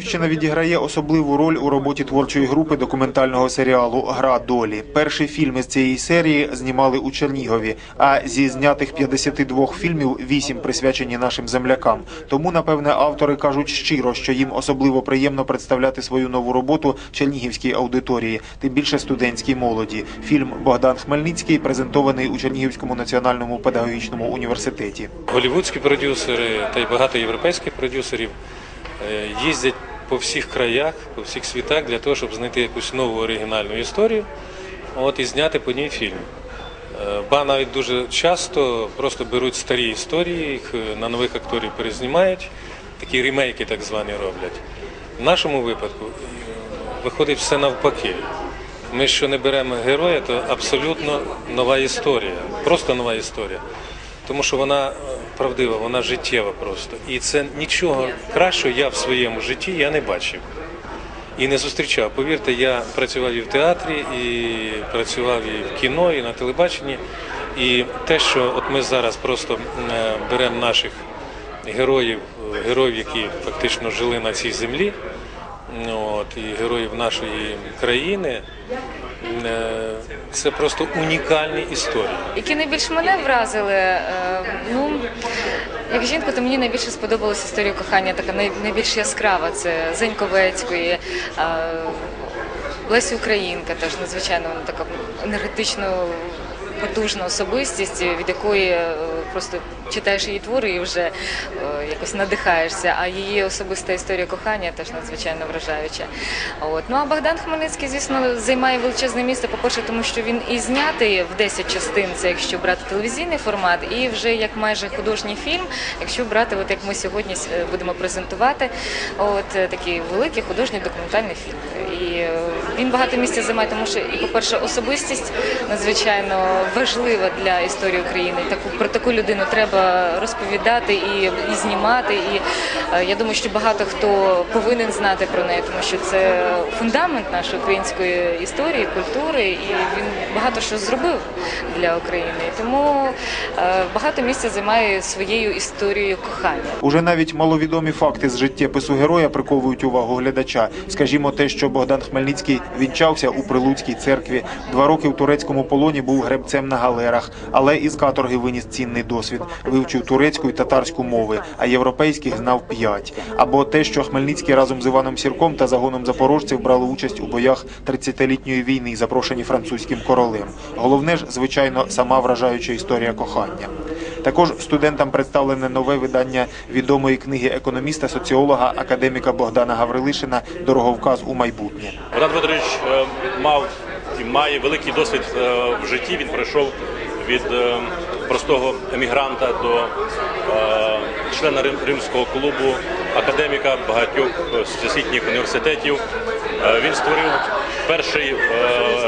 Дівчина відіграє особливу роль у роботі творчої групи документального серіалу Гра долі. Перший фільм із цієї серії знімали у Чернігові. А зі знятих 52 фільмів 8 присвячені нашим землякам. Тому, напевне, автори кажуть щиро, що їм особливо приємно представляти свою нову роботу чернігівській аудиторії, тим більше студентській молоді. Фільм Богдан Хмельницький презентований у Чернігівському національному педагогічному університеті. Голівудські продюсери та й багато європейських продюсерів е, їздять по всіх краях, по всіх світах для того, щоб знайти якусь нову оригінальну історію от, і зняти по ній фільм. Е, Ба навіть дуже часто просто беруть старі історії, їх е, на нових акторів перезнімають, такі ремейки так звані роблять. В нашому випадку е, виходить все навпаки. Ми що не беремо героя, то абсолютно нова історія, просто нова історія. Тому що вона е, правдива, вона життєва просто. І це нічого кращого я в своєму житті я не бачив. І не зустрічав. Повірте, я працював і в театрі, і працював і в кіно, і на телебаченні. І те, що от ми зараз просто е, беремо наших героїв, е, героїв, які фактично жили на цій землі, от, і героїв нашої країни, е, це просто унікальні історії. які найбільш мене вразили. е, Ну як жінку, то мені найбільше сподобалася історія кохання, така найбільш яскрава. Це Зеньковецької. е, Лесі Українка теж надзвичайно вона така енергетично потужна особистість, від якої е, просто читаєш її твори і вже е, якось надихаєшся. А її особиста історія кохання теж надзвичайно вражаюча. От. Ну а Богдан Хмельницький, звісно, займає величезне місце. По-перше, тому що він і знятий в 10 частин, це якщо брати телевізійний формат, і вже як майже художній фільм, якщо брати, от як ми сьогодні е, будемо презентувати, от такий великий художній документальний фільм. І він багато місця займає, тому що і, по-перше, особистість надзвичайно важлива для історії України. Таку про таку людину треба розповідати і, і знімати. І е, я думаю, що багато хто повинен знати про неї, тому що це фундамент нашої української історії, культури, і він багато що зробив для України. Тому е, багато місця займає своєю історією кохання. Уже навіть маловідомі факти з життєпису героя приковують увагу глядача. Скажімо, те, що Богдан Хмельницький вінчався у Прилуцькій церкві, два роки в турецькому полоні був гребцем на галерах, але із каторги виніс цінний досвід, вивчив турецьку і татарську мови, а європейських знав п'ять. Або те, що Хмельницький разом з Іваном Сірком та загоном запорожців брали участь у боях 30-літньої війни, запрошені французьким королем. Головне ж, звичайно, сама вражаюча історія кохання. Також студентам представлене нове видання відомої книги економіста, соціолога, академіка Богдана Гаврилишина Дороговказ у майбутнє. Богдан Федорович е, мав і має великий досвід е, в житті. Він пройшов від е, простого емігранта до е, члена Рим- римського клубу, академіка багатьох всесвітніх університетів. Він створив перший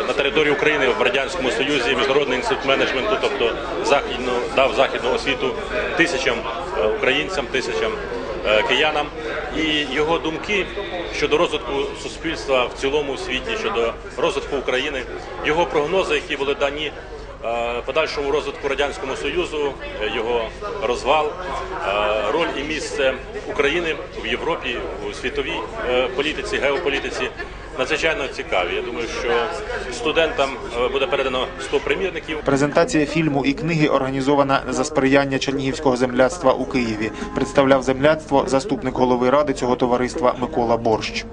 на території України в радянському союзі міжнародний інститут менеджменту, тобто західну дав західну освіту тисячам українцям, тисячам киянам. І його думки щодо розвитку суспільства в цілому світі, щодо розвитку України, його прогнози, які були дані подальшому розвитку радянському союзу, е, його розвал, е, роль і місце України в Європі, у світовій е, політиці, геополітиці надзвичайно цікаві. Я думаю, що студентам е, буде передано 100 примірників. Презентація фільму і книги організована за сприяння Чернігівського земляцтва у Києві. Представляв земляцтво заступник голови ради цього товариства Микола Борщ.